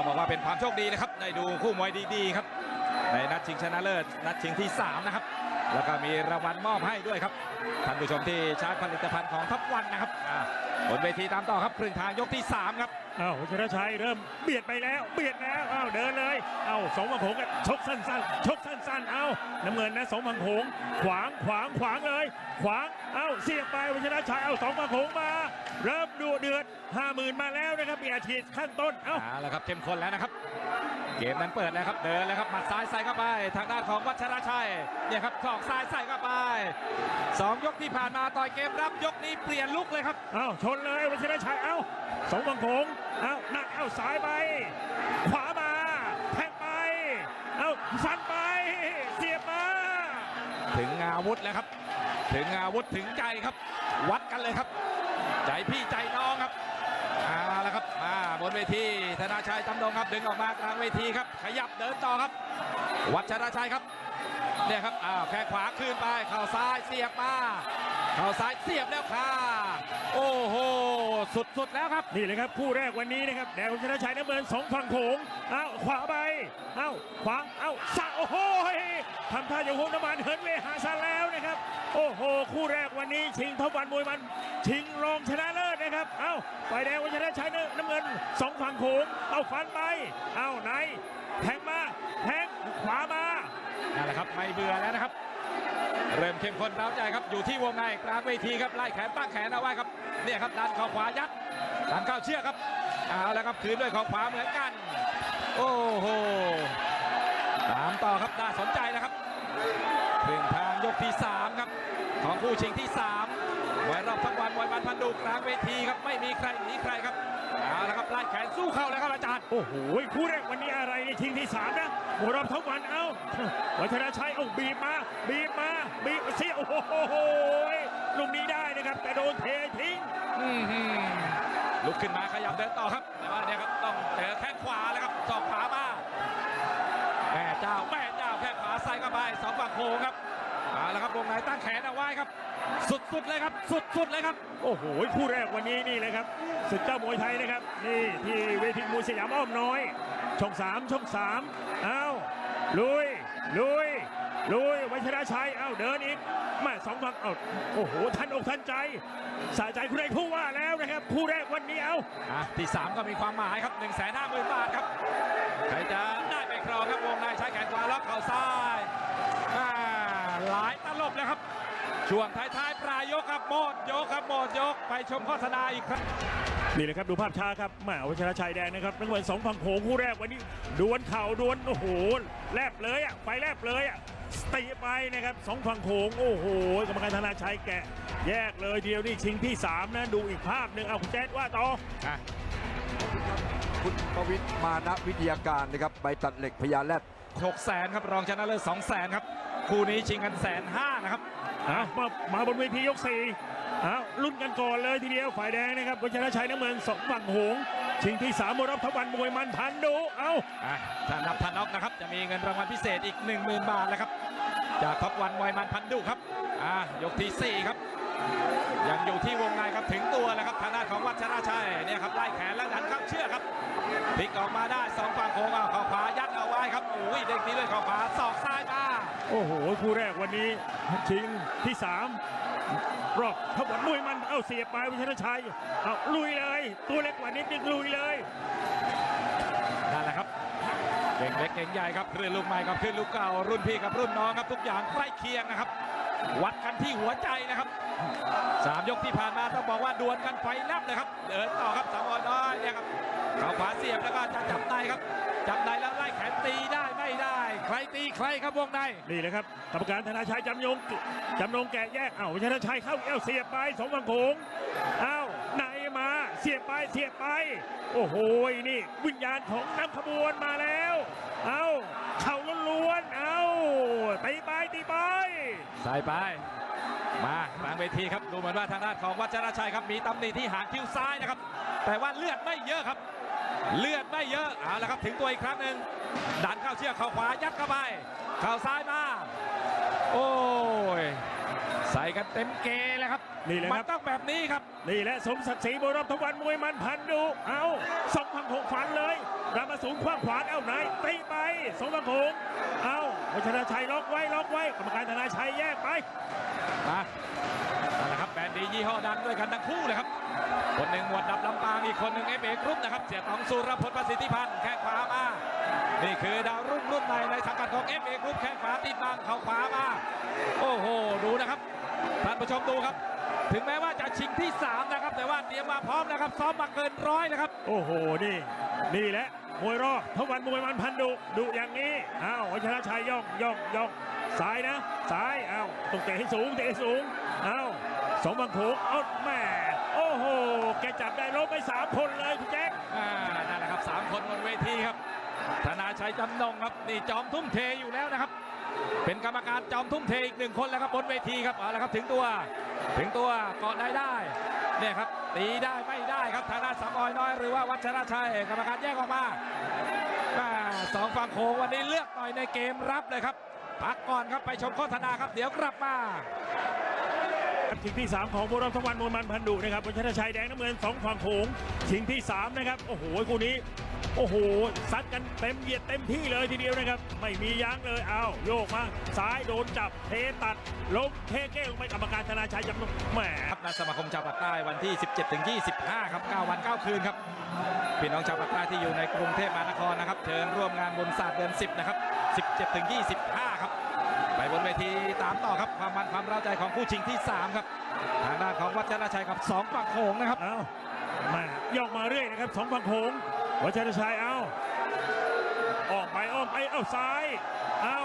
ต้องบอกว่าเป็นความโชคดีนะครับได้ดูคู่มวยดีๆครับในนัดชิงชนะเลิศนัดชิงที่ 3 นะครับ แล้วก็มีรางวัลมอบให้ด้วยครับท่านผู้ชมที่ใช้ผลิตภัณฑ์ของทัพวันนะครับอ่าบนเวทีตามต่อครับครึ่งทางยกที่3ครับ อ้าววัชรชัยเริ่มเบียดไปแล้ว เบียดแล้วอ้าวเดินเลยอ้าวสองพังโขงกันชกสั้นๆชกสั้นๆอ้าวน้ำเงินนะสองพังโขงขวางขวางขวางเลย ขวางอ้าวเสียบไปวัชรชัยอ้าวสองพังโขงมา เริ่มดูเดือดห้าหมื่นมาแล้วนะครับมีอาชีพขั้นต้นเอ้า เอาละครับเข้มข้นแล้วนะครับ เกมนั้นเปิดแล้วครับเดินแล้วครับหมัดซ้ายใส่เข้าไป ทางด้านของวัชรชัยเนี่ยครับศอกซ้ายใส่เข้าไปสองยกที่ผ่านมาต่อยเกมรับยกนี้เปลี่ยนลุกเลยครับเอ้าชนเลยวัชรชัยเอ้าสองพังโขงเอ้าหนักเอ้าสายไป ขวามาแทงไป เอ้าฟันไป เสียบมา ถึงอาวุธแล้วครับ ถึงอาวุธถึงใจครับ วัดกันเลยครับ ใจพี่ใจน้องครับ ครับมาบนเวทีธนาชัยจำดงครับดึงออกมากลางเวทีครับ ขยับเดินต่อครับ วัชรชัยครับเนี่ยครับอ้าวแข้งขวาขึ้นไปเข่าซ้ายเสียบมาเข่าซ้ายเสียบแล้วค่ะโอ้โห สุดๆแล้วครับ นี่เลยครับคู่แรกวันนี้นะครับแดงวัชรชัยน้ำเงินสองฝั่งโขงเอ้าขวาไปเอ้าขวาเอ้าสะโอ้โหทำท่าอย่างโหงน้ำมันเหินเวหาซะแล้วนะครับ โอ้โห คู่แรกวันนี้ชิงทบวันมวยมัน ชิงรองชนะเลิศนะครับ เอ้าฝ่ายแดงวัชรชัยน้ำเงินสองฝั่งโขงเอาฟันไปเอ้าไหนแทงมาแทงขวามานั่นแหละครับไม่เบื่อแล้วนะครับเริ่มเข้มข้นร้าวใจครับอยู่ที่วงในกลางเวทีครับไล่แขนตั้งแขนเอาไว้ครับ เนี่ยครับดันเข่าขวายัดดันเข้าเชือกครับเอาแล้วครับคืนด้วยเข่าขวาเหมือนกัน โอ้โหตามต่อครับน่าสนใจนะครับถึงทางยกที่ 3 ครับ ของคู่ชิงที่3มวยรอบทั้งวันมวยมันพันดุกลางเวทีครับไม่มีใครหนีใครครับเอาละครับไล่แขนสู้เข้าแล้วครับอาจารย์โอ้โหคู่แรกวันนี้อะไรในชิงที่สามนะหมดรอบทั้งวันเอ้าวัชรชัยเอาบีบมาบีบมาบีบเสียโอ้โหลูกนี้ได้นะครับแต่โดนเททิ้ง ลุกขึ้นมาขยับเดินต่อครับ แต่ว่าเนี่ยครับต้องเจอแข้งขวาแล้วครับสอกขวามาแม่เจ้าแม่เจ้าแข้งขวาใส่เข้าไปสองฝั่งโค้งครับเอาละครับวงในตั้งแขนเอาไว้ครับ สุดๆเลยครับ สุดๆเลยครับ โอ้โหคู่แรกวันนี้นี่เลยครับศึกเจ้ามวยไทยนะครับนี่ที่เวทีมวยสยามอ้อมน้อย ช่องสามช่องสามเอ้าลุยลุย ลุยวัชรชัยเอ้าเดินอีกแม่สองฝั่งเอ้าโอ้โหทันอกทันใจสะใจคุณใดผู้ว่าแล้วนะครับคู่แรกวันนี้เอ้าอะที่ 3 ก็มีความหมายครับ1นึ่งแสนห้าหมื่นบาทครับใครจะได้ไปครองครับวงในใช้แขนขวาล็อกเข่าซ้ายอ่าหลายตลบเลยครับ ช่วงท้ายๆปลายยกครับโหมดยกครับโหมดยกไปชมโฆษณาอีกครั้งนี่เลยครับดูภาพช้าครับแหมาวัชรชัยแดงนะครับเป็นวันสองฝั่งโขงคู่แรกวันนี้ดวลเข่าดวลโอ้โหแลบเลยอะไปแลบเลยอะตีไปนะครับสองฝั่งโขงโอ้โหกรรมการธนาชัยแกะ แยกเลยเดียวนี่ชิงที่สามนะดูอีกภาพหนึ่งเอาคุณแจ๊ดว่าต่ออะคุณประวิทย์มานะวิทยาการนะครับใบตัดเหล็กพญาแรดหกแสนครับรองชนะเลิศสองแสนครับคู่นี้ชิงกันแสนห้านะครับ เอามามาบนเวทียกสี่เอาลุ้นกันก่อนเลยทีเดียวฝ่ายแดงนะครับวัชรชัยน้ำเมืองสองฝั่งโขงชิงที่สามบรับทวันมวยมันพันดูเอาอะถ้านับทันน็อกนะครับ จะมีเงินรางวัลพิเศษอีก 10,000 บาทแล้วครับ จากท็อปวันมวยมันพันดุครับอะยกทีสี่4ครับยังอยู่ที่วงในครับถึงตัวแล้วครับทางด้านของวัชราชัยเนี่ยครับไล่แขนแล้วดันเข้าเชือกครับพลิกออกมาได้สองฝั่งโค้งเอาข่าขวายัดเอาไว้ครับโอ้ยเด้งตีด้วยเข่าขวาศอกซ้ายมา โอ้โห คู่แรกวันนี้ชิงที่สามรอบขบวนมวยมันเอาเสียบไปวิชรชัยเอาลุยเลย ตัวเล็กกว่านิดนึงลุยเลยนั่นแหละครับเก่งเล็กเก่งใหญ่ครับคลื่นลูกใหม่กับคลื่นลูกเก่ารุ่นพี่กับรุ่นน้องครับทุกอย่างใกล้เคียงนะครับ วัดกันที่หัวใจนะครับสามยกที่ผ่านมาต้องบอกว่าดวลกันไฟแลบเลยครับเดินต่อครับสามอน้อยเนี่ยครับเขาขวาเสียบแล้วก็จะจับในครับจับในแล้วไล่แขนตีได้ไม่ได้ ใครตีใครครับวงในนี่เลยครับกรรมการธนาชัยจำยงจำนงแกะแยกเอาวิชรชัยเข้าเอาเสียบไปสองฝั่งโขงเอาไหนมาเสียบไปเสียบไป โอ้โหนี่วิญญาณของนำขบวนมาแล้ว เอาเข่าล้วนๆเอาตีไปตีไปใส่ไปมากลางเวทีครับดูเหมือนว่าทางด้านของวัชรชัยครับมีตำหนิที่หางคิ้วซ้ายนะครับ แต่ว่าเลือดไม่เยอะครับ เลือดไม่เยอะเอาละครับถึงตัวอีกครั้งหนึ่งดันเข้าเชือกเข่าขวายัดเข้าไปเข่าซ้ายมา โอ้ยใส่กันเต็มเกเลยครับนี่แหละมัครับต้องแบบนี้ครับ นี่แหละสมศักดิ์ศรีบรมทวันมวยมันพันดู เอาสองพันหกฟันเลยรามาสูงขว้างขวานเอ้านายตีไปสองฝั่งโขงเอ้าวัชรชัยล็อกไว้ล็อกไว้กรรมการธนาชัยแยกไปมา นดียี่ห้อดังด้วยกันทั้งคู่เลยครับ คนหนึ่งหมวดดับลำปางอีกคนหนึ่งเอฟเอกรุ๊ปนะครับเสียตองสุรพลประสิทธิพันธ์แข้งขวามา นี่คือดาวรุ่งรุ่นใหม่ในสังกัดของเอฟเอกรุ๊ปแข้งขวาติดบังเข่าขวามา โอ้โห ดูนะครับท่านผู้ชมดูครับ ถึงแม้ว่าจะชิงที่ 3 นะครับ แต่ว่าเตรียมมาพร้อมนะครับ ซ้อมมาเกินร้อยนะครับ โอ้โห นี่ นี่แหละมวยรอบทวันมวยมันพันดุดุอย่างนี้อ้าววัชรชัยย่องย่องย่องซ้ายนะซ้ายอ้าวต้องเตะให้สูงเตะสูงอ้าว สองบังโขงเอาแม่โอ้โห แกจับได้ล้มไปสามคนเลยคุณแจ็คอ่านั่นแหละครับสามคนบนเวทีครับ ธนาชัยจำนงครับ นี่จอมทุ่มเทอยู่แล้วนะครับ เป็นกรรมการจอมทุ่มเทอีกหนึ่งคนแล้วครับบนเวทีครับเอาละครับถึงตัว ถึงตัวเกาะได้ได้เนี่ยครับตีได้ไม่ได้ครับธนาสามออยน้อยหรือว่าวัชรชัยกรรมการแยกออกมาอ่าสองฝั่งโค้งวันนี้เลือกต่อยในเกมรับเลยครับพักก่อนครับไปชมโฆษณาครับเดี๋ยวกลับมา ชิงที่ 3 ของบุรีรัมย์ทวันมวยมันพันดุนะครับวัชรชัยแดงน้ำเงินสองฝั่งโขงชิงที่ 3 นะครับ โอ้โหคู่นี้ โอ้โหซัดกันเต็มเหยียดเต็มที่เลยทีเดียวนะครับ ไม่มียั้งเลยเอาโยกมาซ้ายโดนจับเทตัดล้มเทเก้ลงไปกรรมการธนาชัยจำนงแหมครับนัดสมาคมชาวปากใต้วันที่ 17ถึง25 ครับ 9 วัน 9 คืนครับพี่น้องชาวปากใต้ที่อยู่ในกรุงเทพมหานครนะครับเชิญร่วมงานบนศาสตร์เดือน 10 นะครับ 17ถึง25 ครับ บนเวทีตามต่อครับความมันความเร้าใจของคู่ชิงที่ 3 ครับ ทางด้านของวัชรชัยกับ2ฝั่งโขงนะครับเอาแม่ย่องมาเรื่อยนะครับสองฝั่งโขงวัชรชัยเอาออกไปอ้อมไปเอ้าซ้ายเอา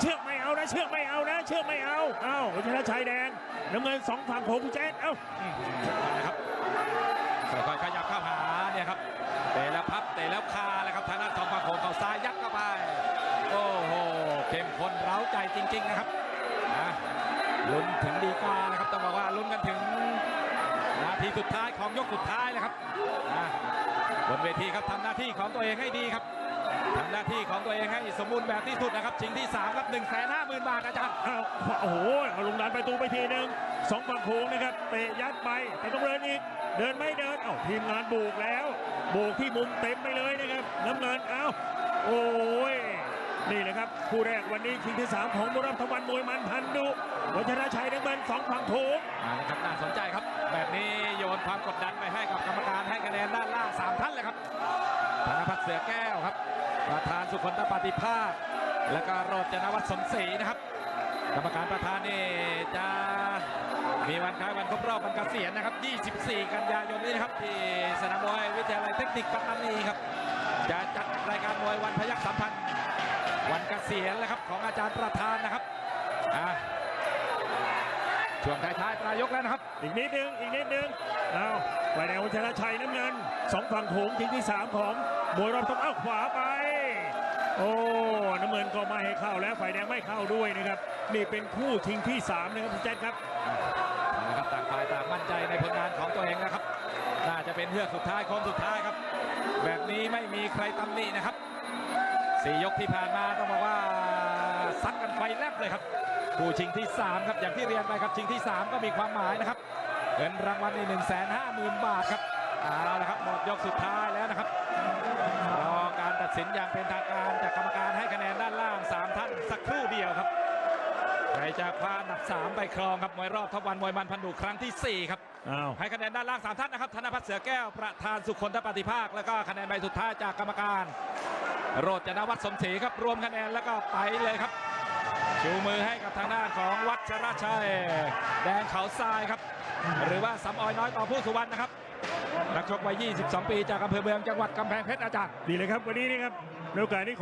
เชือกไม่เอานะเชือกไม่เอานะเชือกไม่เอาเอาวัชรชัยแดงน้ำเงินสองฝั่งโขงคุณแจ๊ดเอ้านะครับค่อยๆขยับเข้าหาเนี่ยครับเตะแล้วพับเตะแล้วคาแล้วครับทางด้านของฝั่งโขงเขาซ้ายยัดเข้าไป โอ้โหเข้มข้นเร้าใจจ ริงๆนะครับนะลุ้นถึงดีกานะครับต้องบอกว่าลุ้นกันถึงนาทีสุดท้ายของยกสุดท้ายนะครับนะบนเวทีครับทำหน้าที่ของตัวเองให้ดีครับทำหน้าที่ของตัวเองให้สมบูรณ์แบบที่สุดนะครับ ชิงที่สามครับ1นึ่งแสนห้าหมื่นบาทอาจารย์โอ้โหเอาลงดันประตูไปทีหนึ่งสองฝั่งโค้งนะครับเตะยัดไปแต่ต้องเดินอีก เดินไม่เดินเอ้าทีมงานโบกแล้วโบกที่มุมเต็มไปเลยนะครับน้ำเงินเอ้าโอ้ย นี่แหละครับคู่แรกวันนี้ชิงที่3ของบุรีรัมย์ทวันมวยมันพันดุวัชรชัยน้ำเงินสองฝั่งโค้งเอาละครับน่าสนใจครับ แบบนี้โยนความกดดันไปให้กับกรรมการให้คะแนนด้านล่างสามท่านเลยครับธนพัฒน์เสือแก้วครับ ประธานสุคนตปฏิภาคแล้วก็โรจนวัฒน์สมศรีนะครับ กรรมการประธานนี่จะมีวันคล้ายวันครบรอบวันเกษียณนะครับ 24 กันยายนนี้นะครับที่สนามมวยวิทยาลัยเทคนิคปัตตานีครับ จะจัดรายการมวยวันพยัคฆ์สัมพันธ์ วันเกษียณแล้วครับของอาจารย์ประธานนะครับอะช่วงท้ายๆปลายยกแล้วนะครับ อีกนิดนึงอีกนิดนึงเอาฝ่ายแดงวัชรชัยน้ำเงินสองฝั่งโขงชิงที่3ของมวยรอบต้องเอาขวาไป โอ้น้ำเงินก็ไม่ให้เข้าแล้วฝ่ายแดงไม่เข้าด้วยนะครับนี่เป็นคู่ชิงที่3นะครับคุณแจ๊ดครับนะครับต่างฝ่ายต่างมั่นใจในผลงานของตัวเองนะครับ น่าจะเป็นเฮือกสุดท้ายโค้งสุดท้ายครับ แบบนี้ไม่มีใครตำหนินะครับ สี่ยกที่ผ่านมาต้องบอกว่าซัดกันไฟแลบเลยครับผู้ชิงที่ 3 ครับอย่างที่เรียนไปครับชิงที่ 3 ก็มีความหมายนะครับเงินรางวัลในหนึ่งแสนห้าหมื่นบาทครับเอาละครับหมดยกสุดท้ายแล้วนะครับรอการตัดสินอย่างเป็นทางการจากกรรมการให้คะแนนด้านล่าง 3 ท่านสักครู่เดียวครับใครจะคว้าอันดับ3ไปครองครับมวยรอบทบวันมวยมันพันดุครั้งทีสี่4 ครับอ้าวให้คะแนนด้านล่าง 3 ท่านนะครับธนพัฒน์เสือแก้วประธานสุคนทปฏิภาค แล้วก็คะแนนใบสุดท้ายจากกรรมการ โรจนวัฒน์สมศรีครับรวมคะแนนแล้วก็ไปเลยครับ ชูมือให้กับทางด้านของวัชรชัย แดงเขาทรายครับ หรือว่าสำออยน้อยต่อผู้สุวรรณนะครับนักชกวัย 22 ปีจากอำเภอเมืองจังหวัดกำแพงเพชรอาจารย์ ดีเลยครับวันนี้นะครับในโอกาสนี้